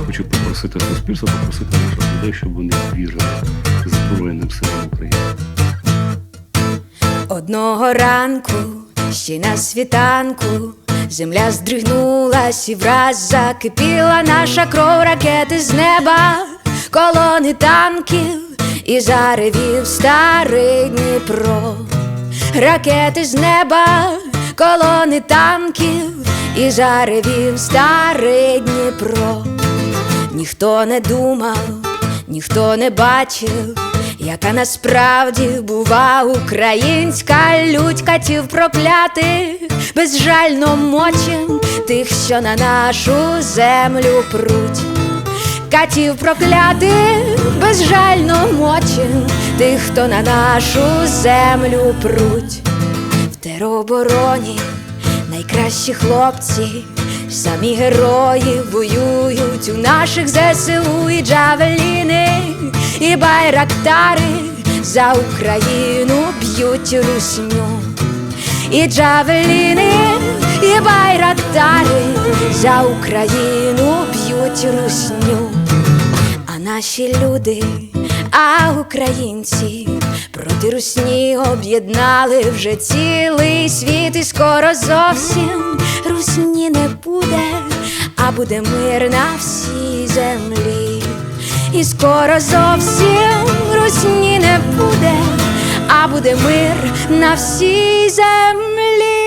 я хочу попросити суспільство, попросити наших людей, щоб вони вірили Збройним силам України. Одного ранку, ще на світанку, земля здригнулась і враз закипіла наша кров ракети з неба, колони танків і заревів старий Дніпро. Ракети з неба, колони танків і заревів старий Дніпро. Ніхто не думав, ніхто не бачив, яка насправді бува українська лють катів проклятих, безжально мочим тих, що на нашу землю пруть. Катів проклятих, безжально мочим тих, хто на нашу землю пруть. В теробороні найкращі хлопці, самі герої воюють у наших ЗСУ і джавеліни, і байрактари за Україну б'ють русню. І джавеліни, і байрактари за Україну б'ють русню. А наші люди, а українці проти русні об'єднали вже цілий світ, і скоро зовсім русні не буде, а буде мир на всій землі. І скоро зовсім русні не буде, а буде мир на всій землі.